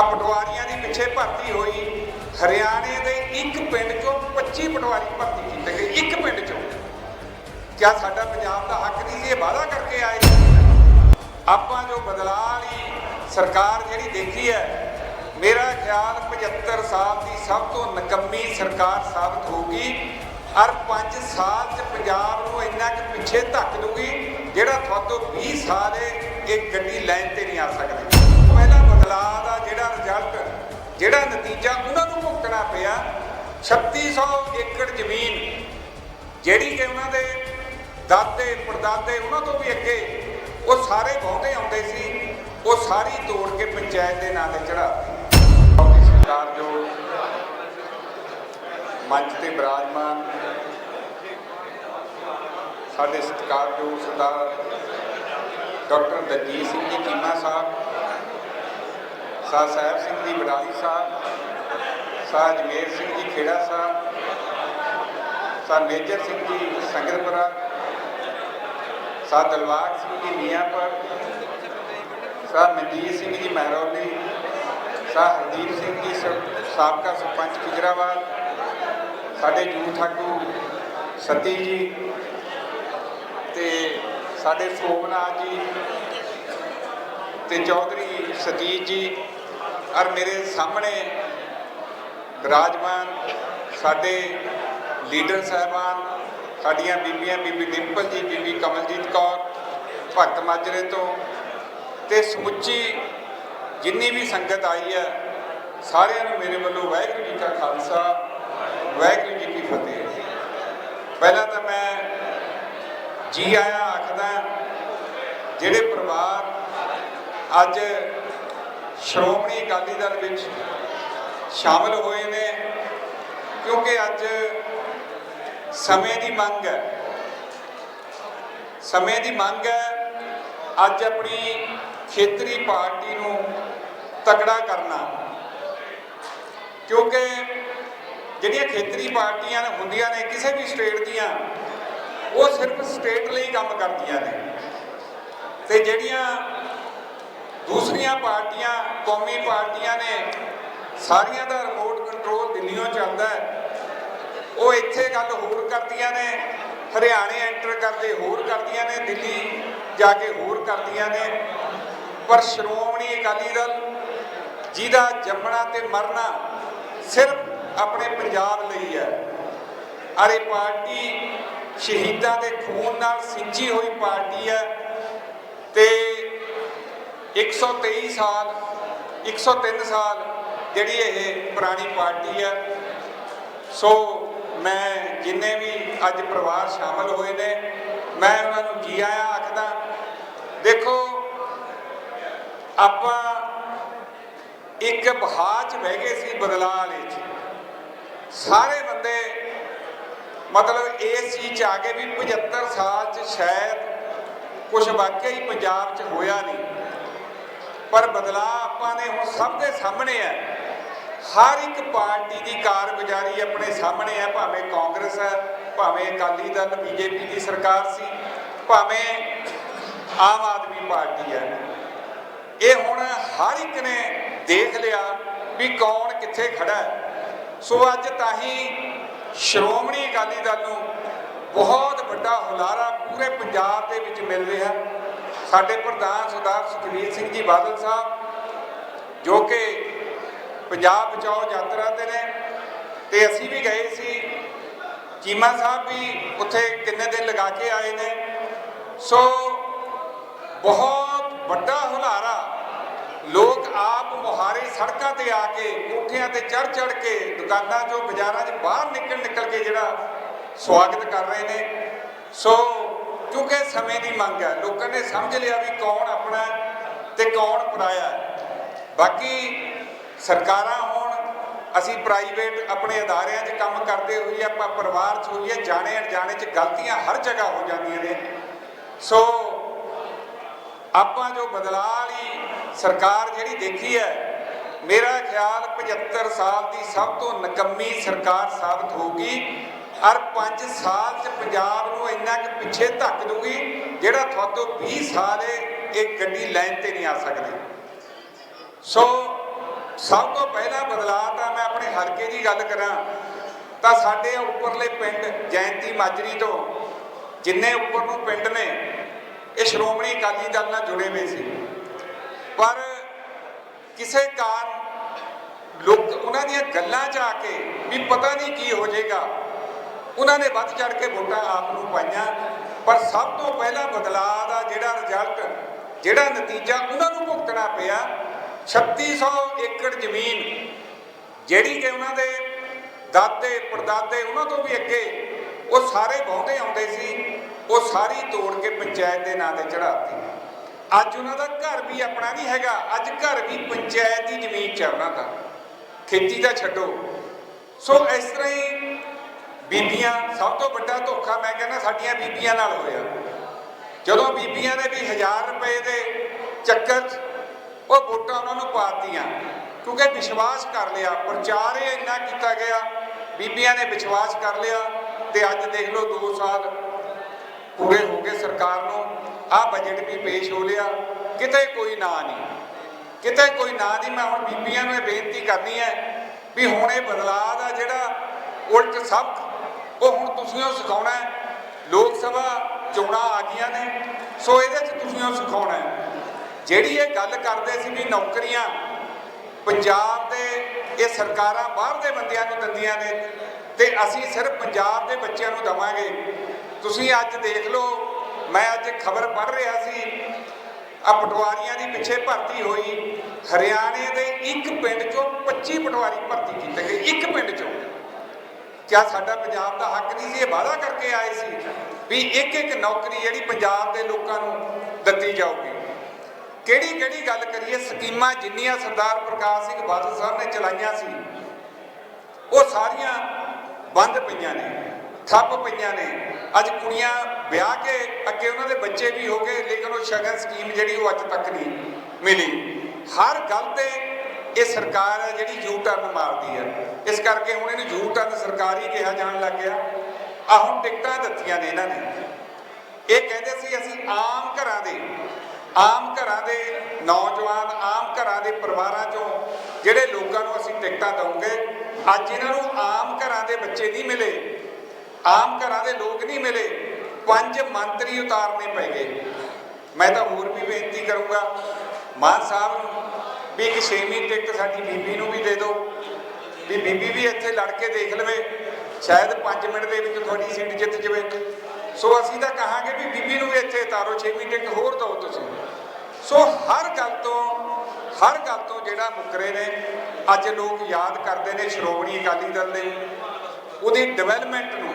ਆ ਪਟਵਾਰੀਆਂ ਦੀ ਪਿੱਛੇ ਭਰਤੀ ਹੋਈ। ਹਰਿਆਣੇ ਦੇ ਇੱਕ ਪਿੰਡ ਚੋਂ 25 ਪਟਵਾਰੀ ਭਰਤੀ ਕੀਤੇ ਗਏ, ਇੱਕ ਪਿੰਡ ਚੋਂ। ਕਿਆ ਸਾਡਾ ਪੰਜਾਬ ਦਾ ਹੱਕ ਨਹੀਂ ਸੀ, ਇਹ ਵਾਅਦਾ ਕਰਕੇ ਆਏ। ਆਪਾਂ ਜੋ ਬਦਲਾਅ ਵਾਲੀ ਸਰਕਾਰ ਜਿਹੜੀ ਦੇਖੀ ਹੈ, ਮੇਰਾ ਖਿਆਲ 75 ਸਾਲ ਦੀ ਸਭ ਤੋਂ ਨਕੰਮੀ ਸਰਕਾਰ ਸਾਬਤ ਹੋਊਗੀ। ਔਰ 5 ਸਾਲ ਚ ਪੰਜਾਬ ਨੂੰ ਇੰਨਾ ਕਿ ਪਿੱਛੇ ਧੱਕ ਦੂਗੀ ਜਿਹੜਾ ਤੁਹਾਤੋਂ 20 ਸਾਲ ਇਹ ਇਹ ਗੱਡੀ ਲਾਈਨ ਤੇ ਨਹੀਂ ਆ ਸਕਦੀ। ਪਹਿਲਾ ਬਦਲਾਅ ਜਿਹੜਾ ਨਤੀਜਾ ਉਹਨਾਂ ਨੂੰ ਭੁਗਤਣਾ ਪਿਆ 3600 ਏਕੜ ਜ਼ਮੀਨ, ਜਿਹੜੀ ਕਿ ਉਹਨਾਂ ਦੇ ਦਾਦੇ ਪੜਦਾਦੇ ਉਹਨਾਂ ਤੋਂ ਵੀ ਅੱਗੇ, ਉਹ ਸਾਰੇ ਬਹੁਤੇ ਆਉਂਦੇ ਸੀ, ਉਹ ਸਾਰੀ ਤੋੜ ਕੇ ਪੰਚਾਇਤ ਦੇ ਨਾਂ ਤੇ ਚੜਾਤੀ ਉਹਦੀ ਸਰਕਾਰ ਜੋ ਮੰਚ ਤੇ ਬਿਰਾਜਮਾਨ, ਸਾਡੇ ਸਤਿਕਾਰਯੋਗ ਸਰਦਾਰ ਡਾਕਟਰ ਦਲਜੀਤ ਸਿੰਘ ਜੀ, ਚੀਮਾ ਸਾਹਿਬ ਸਾਹ ਸਾਹਿਬ ਸਿੰਘ ਜੀ, ਬਡਾਲੀ ਸਾਹਿਬ, ਸਾਹ ਜਮੇਰ ਸਿੰਘ ਜੀ, ਖੇੜਾ ਸਾਹਿਬ, ਸਾਹ ਮੇਜਰ ਸਿੰਘ ਜੀ ਸੰਗਤਪੁਰਾ ਸਾਹ ਦਲਵਾਗ ਸਿੰਘ ਜੀ, ਮੀਆਂਪੁਰ, ਸਾਹ ਮਨਜੀਤ ਸਿੰਘ ਜੀ, ਮਹਿਰੌਲੀ, ਸਾਹ ਹਰਦੀਪ ਸਿੰਘ ਜੀ ਸਾਬਕਾ ਸਰਪੰਚ ਖਿਜਰਾਵਾਲ, ਸਾਡੇ ਜੂਥ ਆਗੂ ਸਤੀ ਜੀ ਤੇ ਸਾਡੇ ਸੋਮਨਾਥ ਜੀ ਤੇ ਚੌਧਰੀ ਸਤੀਸ਼ ਜੀ ਔਰ ਮੇਰੇ ਸਾਹਮਣੇ ਵਿਰਾਜਮਾਨ ਸਾਡੇ ਲੀਡਰ ਸਾਹਿਬਾਨ, ਸਾਡੀਆਂ ਬੀਬੀਆਂ, ਬੀਬੀ ਡਿੰਪਲ ਜੀ ਬੀਬੀ ਕਮਲਜੀਤ ਕੌਰ, ਭਗਤ ਮਾਜਰੇ ਤੋਂ ਤੇ ਸਮੁੱਚੀ ਜਿੰਨੀ ਵੀ ਸੰਗਤ ਆਈ ਹੈ, ਸਾਰਿਆਂ ਨੂੰ ਮੇਰੇ ਵੱਲੋਂ ਵਾਹਿਗੁਰੂ ਜੀ ਕਾ ਖਾਲਸਾ, ਵਾਹਿਗੁਰੂ ਜੀ ਕੀ ਫਤਿਹ। ਪਹਿਲਾਂ ਤਾਂ ਮੈਂ ਜੀ ਆਇਆ ਆਖਦਾ, ਜਿਹੜੇ ਪਰਿਵਾਰ ਅੱਜ ਸ਼੍ਰੋਮਣੀ ਅਕਾਲੀ ਦਲ ਵਿੱਚ ਸ਼ਾਮਲ ਹੋਏ ਨੇ, ਕਿਉਂਕਿ ਅੱਜ ਸਮੇਂ ਦੀ ਮੰਗ ਹੈ। ਸਮੇਂ ਦੀ ਮੰਗ ਹੈ ਅੱਜ ਆਪਣੀ ਖੇਤਰੀ ਪਾਰਟੀ ਨੂੰ ਤਕੜਾ ਕਰਨਾ। ਕਿਉਂਕਿ ਜਿਹੜੀਆਂ ਖੇਤਰੀ ਪਾਰਟੀਆਂ ਹੁੰਦੀਆਂ ਨੇ, ਕਿਸੇ ਵੀ ਸਟੇਟ ਦੀਆਂ, ਉਹ ਸਿਰਫ ਸਟੇਟ ਲਈ ਕੰਮ ਕਰਦੀਆਂ ਨੇ। ਤੇ ਜਿਹੜੀਆਂ ਦੂਸਰੀਆਂ ਪਾਰਟੀਆਂ, ਕੌਮੀ ਪਾਰਟੀਆਂ ਨੇ ਸਾਰੀਆਂ ਦਾ ਰਿਮੋਟ ਕੰਟਰੋਲ ਦਿੱਲੀੋਂ ਚੱਲਦਾ ਉਹ ਇੱਥੇ ਗੱਲ ਹੋਰ ਕਰਦੀਆਂ ਨੇ, ਹਰਿਆਣੇ ਐਂਟਰ ਕਰਦੇ ਹੋਰ ਕਰਦੀਆਂ ਨੇ, ਦਿੱਲੀ ਜਾ ਕੇ ਹੋਰ ਕਰਦੀਆਂ ਨੇ। ਪਰ ਸ਼੍ਰੋਮਣੀ ਅਕਾਲੀ ਦਲ ਜਿਹਦਾ ਜੰਮਣਾ ਤੇ ਮਰਨਾ ਸਿਰਫ ਆਪਣੇ ਪੰਜਾਬ ਲਈ ਹੈ। ਅਰੇ ਪਾਰਟੀ ਸ਼ਹੀਦਾਂ ਦੇ ਖੂਨ ਨਾਲ ਸਿੰਚੀ ਹੋਈ ਪਾਰਟੀ ਹੈ ਤੇ 123 ਸਾਲ 103 ਸਾਲ ਜਿਹੜੀ ਇਹ ਪੁਰਾਣੀ ਪਾਰਟੀ ਆ। ਸੋ ਮੈਂ ਜਿੰਨੇ ਵੀ ਅੱਜ ਪਰਿਵਾਰ ਸ਼ਾਮਲ ਹੋਏ ਨੇ, ਮੈਂ ਉਹਨਾਂ ਨੂੰ ਜੀ ਆਇਆਂ ਆਖਦਾ, ਦੇਖੋ, ਆਪਾਂ ਇੱਕ ਬਹਾਅ 'ਚ ਬਹਿ ਗਏ ਸੀ ਬਦਲਾਅ ਵਾਲੇ ਚ ਸਾਰੇ ਬੰਦੇ, ਮਤਲਬ ਇਸ ਚੀਜ਼ ਚ ਆ ਗਏ ਵੀ 75 ਸਾਲ ਚ ਸ਼ਾਇਦ ਕੁਝ ਵਾਕਿਆ ਹੀ ਪੰਜਾਬ ਚ ਹੋਇਆ ਨਹੀਂ। ਪਰ ਬਦਲਾਅ ਆਪਾਂ ਨੇ ਹੁਣ ਸਭ ਦੇ ਸਾਹਮਣੇ ਹੈ। ਹਰ ਇੱਕ ਪਾਰਟੀ ਦੀ ਕਾਰਗੁਜ਼ਾਰੀ ਆਪਣੇ ਸਾਹਮਣੇ ਹੈ। ਭਾਵੇਂ ਕਾਂਗਰਸ ਹੈ, ਭਾਵੇਂ ਅਕਾਲੀ ਦਲ, ਬੀਜੇਪੀ ਦੀ ਸਰਕਾਰ ਸੀ, ਭਾਵੇਂ ਆਮ ਆਦਮੀ ਪਾਰਟੀ ਹੈ। ਇਹ ਹੁਣ ਹਰ ਇੱਕ ਨੇ ਦੇਖ ਲਿਆ ਵੀ ਕੌਣ ਕਿੱਥੇ ਖੜਾ ਹੈ। ਸੋ ਅੱਜ ਤਾਂ ਹੀ ਸ਼੍ਰੋਮਣੀ ਅਕਾਲੀ ਦਲ ਨੂੰ ਬਹੁਤ ਵੱਡਾ ਹੁਲਾਰਾ ਪੂਰੇ ਪੰਜਾਬ ਦੇ ਵਿੱਚ ਮਿਲ ਰਿਹਾ। ਸਾਡੇ ਪ੍ਰਧਾਨ ਸਰਦਾਰ ਸੁਖਬੀਰ ਸਿੰਘ ਜੀ ਬਾਦਲ ਸਾਹਿਬ, ਜੋ ਕਿ ਪੰਜਾਬ ਬਚਾਓ ਯਾਤਰਾ ਤੇ ਨੇ, ਤੇ ਅਸੀਂ ਵੀ ਗਏ ਸੀ। ਚੀਮਾ ਸਾਹਿਬ ਵੀ ਉੱਥੇ ਕਿੰਨੇ ਦਿਨ ਲਗਾ ਕੇ ਆਏ ਨੇ। ਸੋ ਬਹੁਤ ਵੱਡਾ ਹੁਲਾਰਾ, ਲੋਕ ਆਪ ਮੁਹਾਰੇ ਸੜਕਾਂ ਤੇ ਆ ਕੇ, ਕੋਠਿਆਂ ਤੇ ਚੜ ਚੜ ਕੇ, ਦੁਕਾਨਾਂ ਚੋਂ ਬਾਜ਼ਾਰਾਂ 'ਚ ਬਾਹਰ ਨਿਕਲ ਨਿਕਲ ਕੇ ਜਿਹੜਾ ਸਵਾਗਤ ਕਰ ਰਹੇ ਨੇ। ਸੋ ਕਿਉਂਕਿ ਸਮੇਂ ਦੀ ਮੰਗ ਹੈ। ਲੋਕਾਂ ਨੇ ਸਮਝ ਲਿਆ ਵੀ ਕੌਣ ਆਪਣਾ ਹੈ ਤੇ ਕੌਣ ਪਰਾਇਆ ਬਾਕੀ ਸਰਕਾਰਾਂ ਹੋਣ, ਅਸੀਂ ਪ੍ਰਾਈਵੇਟ ਆਪਣੇ ਅਦਾਰਿਆਂ 'ਚ ਕੰਮ ਕਰਦੇ ਹੋਈਏ, ਆਪਾਂ ਪਰਿਵਾਰ 'ਚ ਹੋਈਏ, ਜਾਣੇ ਅਣਜਾਣੇ 'ਚ ਗਲਤੀਆਂ ਹਰ ਜਗ੍ਹਾ ਹੋ ਜਾਂਦੀਆਂ ਨੇ। ਸੋ ਆਪਾਂ ਜੋ ਬਦਲਾਅ ਵਾਲੀ ਸਰਕਾਰ ਜਿਹੜੀ ਦੇਖੀ ਹੈ, ਮੇਰਾ ਖਿਆਲ 75 ਸਾਲ ਦੀ ਸਭ ਤੋਂ ਨਕੰਮੀ ਸਰਕਾਰ ਸਾਬਤ ਹੋਊਗੀ। ਔਰ 5 ਸਾਲ ਚ ਪੰਜਾਬ ਨੂੰ ਇੰਨਾ ਕਿ ਪਿੱਛੇ ਧੱਕ ਦੂਗੀ ਜਿਹੜਾ ਤੁਹਾਤੋਂ 20 ਸਾਲ ਇਹ ਗੱਡੀ ਲਾਈਨ ਤੇ ਨਹੀਂ ਆ ਸਕਦੀ। ਸੋ ਸਭ ਤੋਂ ਪਹਿਲਾ ਬਦਲਾਅ ਤਾਂ ਮੈਂ ਆਪਣੇ ਹਲਕੇ ਦੀ ਗੱਲ ਕਰਾਂ, ਤਾਂ ਸਾਡੇ ਉੱਪਰਲੇ ਪਿੰਡ ਜੈਂਤੀ ਮਾਜਰੀ ਤੋਂ, ਜਿੰਨੇ ਉੱਪਰ ਨੂੰ ਪਿੰਡ ਨੇ, ਇਹ ਸ਼੍ਰੋਮਣੀ ਅਕਾਲੀ ਦਲ ਨਾਲ ਜੁੜੇ ਹੋਏ ਸੀ। ਪਰ ਕਿਸੇ ਕਾਰਨ ਲੋਕ ਉਹਨਾਂ ਦੀਆਂ ਗੱਲਾਂ 'ਚ ਆ ਕੇ ਵੀ ਪਤਾ ਨਹੀਂ ਕੀ ਹੋ ਜਾਏਗਾ। ਉਹਨਾਂ ਨੇ ਵੱਧ ਚੜ ਕੇ ਵੋਟਾਂ ਆਪ ਨੂੰ ਪਾਈਆਂ। ਪਰ ਸਭ ਤੋਂ ਪਹਿਲਾਂ ਬਦਲਾਅ ਦਾ ਜਿਹੜਾ ਰਿਜ਼ਲਟ ਜਿਹੜਾ ਨਤੀਜਾ ਉਹਨਾਂ ਨੂੰ ਭੁਗਤਣਾ ਪਿਆ 3600 ਏਕੜ ਜ਼ਮੀਨ, ਜਿਹੜੀ ਕਿ ਉਹਨਾਂ ਦੇ ਦਾਦੇ, ਪੜਦਾਦੇ ਉਹਨਾਂ ਤੋਂ ਵੀ ਅੱਗੇ, ਉਹ ਸਾਰੇ ਬਹੁਤੇ ਆਉਂਦੇ ਸੀ, ਉਹ ਸਾਰੀ ਤੋੜ ਕੇ ਪੰਚਾਇਤ ਦੇ ਨਾਂ ਤੇ ਚੜਾਤੀ ਅੱਜ ਉਹਨਾਂ ਦਾ ਘਰ ਵੀ ਆਪਣਾ ਨਹੀਂ ਹੈਗਾ, ਅੱਜ ਘਰ ਵੀ ਪੰਚਾਇਤ ਦੀ ਜ਼ਮੀਨ 'ਚ ਉਹਨਾਂ ਦਾ। ਖੇਤੀ ਦਾ ਛੱਡੋ। ਸੋ ਇਸ ਤਰ੍ਹਾਂ ਹੀ ਬੀਬੀਆਂ, ਸਭ ਤੋਂ ਵੱਡਾ ਧੋਖਾ ਮੈਂ ਕਹਿੰਦਾ ਸਾਡੀਆਂ ਬੀਬੀਆਂ ਨਾਲ ਹੋਇਆ। ਜਦੋਂ ਬੀਬੀਆਂ ਨੇ ਵੀ 1000 ਰੁਪਏ ਦੇ ਚੱਕਰ 'ਚ ਉਹ ਵੋਟਾਂ ਉਹਨਾਂ ਨੂੰ ਪਾਤੀਆਂ, ਕਿਉਂਕਿ ਵਿਸ਼ਵਾਸ ਕਰ ਲਿਆ, ਪ੍ਰਚਾਰ ਇਹ ਇੰਨਾ ਕੀਤਾ ਗਿਆ, ਬੀਬੀਆਂ ਨੇ ਵਿਸ਼ਵਾਸ ਕਰ ਲਿਆ ਤੇ ਅੱਜ ਦੇਖ ਲਓ 2 ਸਾਲ ਪੂਰੇ ਹੋ ਗਏ ਸਰਕਾਰ ਨੂੰ ਆ ਬਜਟ ਵੀ ਪੇਸ਼ ਹੋ ਲਿਆ, ਕਿਤੇ ਕੋਈ ਨਾਂ ਨਹੀਂ, ਕਿਤੇ ਕੋਈ ਨਾਂ ਨਹੀਂ, ਮੈਂ ਹੁਣ ਬੀਬੀਆਂ ਨੂੰ ਇਹ ਬੇਨਤੀ ਕਰਨੀ ਹੈ ਵੀ ਹੁਣ ਇਹ ਬਦਲਾਅ ਦਾ ਜਿਹੜਾ ਉਲਟ ਸਭ ਉਹ ਹੁਣ ਤੁਸੀਂ ਉਹ ਸਿਖਾਉਣਾ ਹੈ। ਲੋਕ ਸਭਾ ਚੋਣਾਂ ਆ ਗਈਆਂ ਨੇ, ਸੋ ਇਹਦੇ 'ਚ ਤੁਸੀਂ ਉਹ ਸਿਖਾਉਣਾ ਹੈ। ਜਿਹੜੀ ਇਹ ਗੱਲ ਕਰਦੇ ਸੀ ਵੀ ਨੌਕਰੀਆਂ ਪੰਜਾਬ ਦੇ, ਇਹ ਸਰਕਾਰਾਂ ਬਾਹਰ ਦੇ ਬੰਦਿਆਂ ਨੂੰ ਦਿੰਦੀਆਂ ਨੇ ਤੇ ਅਸੀਂ ਸਿਰਫ ਪੰਜਾਬ ਦੇ ਬੱਚਿਆਂ ਨੂੰ ਦਵਾਂਗੇ। ਤੁਸੀਂ ਅੱਜ ਦੇਖ ਲਓ, ਮੈਂ ਅੱਜ ਖਬਰ ਪੜ੍ਹ ਰਿਹਾ ਸੀ ਆ ਪਟਵਾਰੀਆਂ ਦੀ ਪਿੱਛੇ ਭਰਤੀ ਹੋਈ। ਹਰਿਆਣੇ ਦੇ ਇੱਕ ਪਿੰਡ ਚੋਂ 25 ਪਟਵਾਰੀ ਭਰਤੀ ਕੀਤੇ ਗਏ, ਇੱਕ ਪਿੰਡ ਚੋਂ। ਕਿਆ ਸਾਡਾ ਪੰਜਾਬ ਦਾ ਹੱਕ ਨਹੀਂ ਸੀ, ਇਹ ਵਾਅਦਾ ਕਰਕੇ ਆਏ ਸੀ ਵੀ ਇੱਕ ਇੱਕ ਨੌਕਰੀ ਜਿਹੜੀ ਪੰਜਾਬ ਦੇ ਲੋਕਾਂ ਨੂੰ ਦਿੱਤੀ ਜਾਊਗੀ। ਕਿਹੜੀ ਕਿਹੜੀ ਗੱਲ ਕਰੀਏ, ਸਕੀਮਾਂ ਜਿੰਨੀਆਂ ਸਰਦਾਰ ਪ੍ਰਕਾਸ਼ ਸਿੰਘ ਬਾਦਲ ਸਾਹਿਬ ਨੇ ਚਲਾਈਆਂ ਸੀ, ਉਹ ਸਾਰੀਆਂ ਬੰਦ ਪਈਆਂ ਨੇ, ਠੱਪ ਪਈਆਂ ਨੇ। ਅੱਜ ਕੁੜੀਆਂ ਵਿਆਹ ਕੇ ਅੱਗੇ ਉਹਨਾਂ ਦੇ ਬੱਚੇ ਵੀ ਹੋ ਗਏ, ਲੇਕਿਨ ਉਹ ਸ਼ਗਨ ਸਕੀਮ ਜਿਹੜੀ ਉਹ ਅੱਜ ਤੱਕ ਨਹੀਂ ਮਿਲੀ। ਹਰ ਗੱਲ ਤੇ ਇਹ ਸਰਕਾਰ ਹੈ ਜਿਹੜੀ ਯੂ ਟਰਨ ਮਾਰਦੀ ਹੈ ਇਸ ਕਰਕੇ ਹੁਣ ਇਹਨੂੰ ਯੂ ਟਰਨ ਸਰਕਾਰੀ ਕਿਹਾ ਜਾਣ ਲੱਗ ਗਿਆ। ਆ ਹੁਣ ਟਿਕਟਾਂ ਦਿੱਤੀਆਂ ਨੇ ਇਹਨਾਂ ਨੇ। ਇਹ ਕਹਿੰਦੇ ਸੀ ਅਸੀਂ ਆਮ ਘਰਾਂ ਦੇ, ਆਮ ਘਰਾਂ ਦੇ ਨੌਜਵਾਨ, ਆਮ ਘਰਾਂ ਦੇ ਪਰਿਵਾਰਾਂ ਚੋਂ ਜਿਹੜੇ ਲੋਕਾਂ ਨੂੰ ਅਸੀਂ ਟਿਕਟਾਂ ਦਵਾਂਗੇ ਅੱਜ ਇਹਨਾਂ ਨੂੰ ਆਮ ਘਰਾਂ ਦੇ ਬੱਚੇ ਨਹੀਂ ਮਿਲੇ, ਆਮ ਘਰਾਂ ਦੇ ਲੋਕ ਨਹੀਂ ਮਿਲੇ, ਪੰਜ ਮੰਤਰੀ ਉਤਾਰਨੇ ਪੈ ਗਏ। ਮੈਂ ਤਾਂ ਹੋਰ ਵੀ ਬੇਨਤੀ ਕਰੂੰਗਾ, ਮਾਨ ਸਾਹਿਬ ਨੂੰ ਵੀ ਇੱਕ ਛੇਵੀਂ ਟਿਕਟ ਸਾਡੀ ਬੀਬੀ ਨੂੰ ਵੀ ਦੇ ਦਿਓ। ਵੀ ਬੀਬੀ ਵੀ ਇੱਥੇ ਲੜ ਕੇ ਦੇਖ ਲਵੇ। ਸ਼ਾਇਦ 5 ਮਿੰਟ ਦੇ ਵਿੱਚ ਤੁਹਾਡੀ ਸੀਟ ਜਿੱਤ ਜਾਵੇ। ਸੋ ਅਸੀਂ ਤਾਂ ਕਹਾਂਗੇ ਵੀ ਬੀਬੀ ਨੂੰ ਵੀ ਇੱਥੇ ਉਤਾਰੋ ਛੇਵੀਂ ਟਿਕਟ ਹੋਰ ਦਿਓ ਤੁਸੀਂ। ਸੋ ਹਰ ਗੱਲ ਤੋਂ, ਹਰ ਗੱਲ ਤੋਂ ਜਿਹੜਾ ਮੁਕਰੇ ਨੇ, ਅੱਜ ਲੋਕ ਯਾਦ ਕਰਦੇ ਨੇ ਸ਼੍ਰੋਮਣੀ ਅਕਾਲੀ ਦਲ ਦੇ। ਉਹਦੀ ਡਿਵੈਲਪਮੈਂਟ ਨੂੰ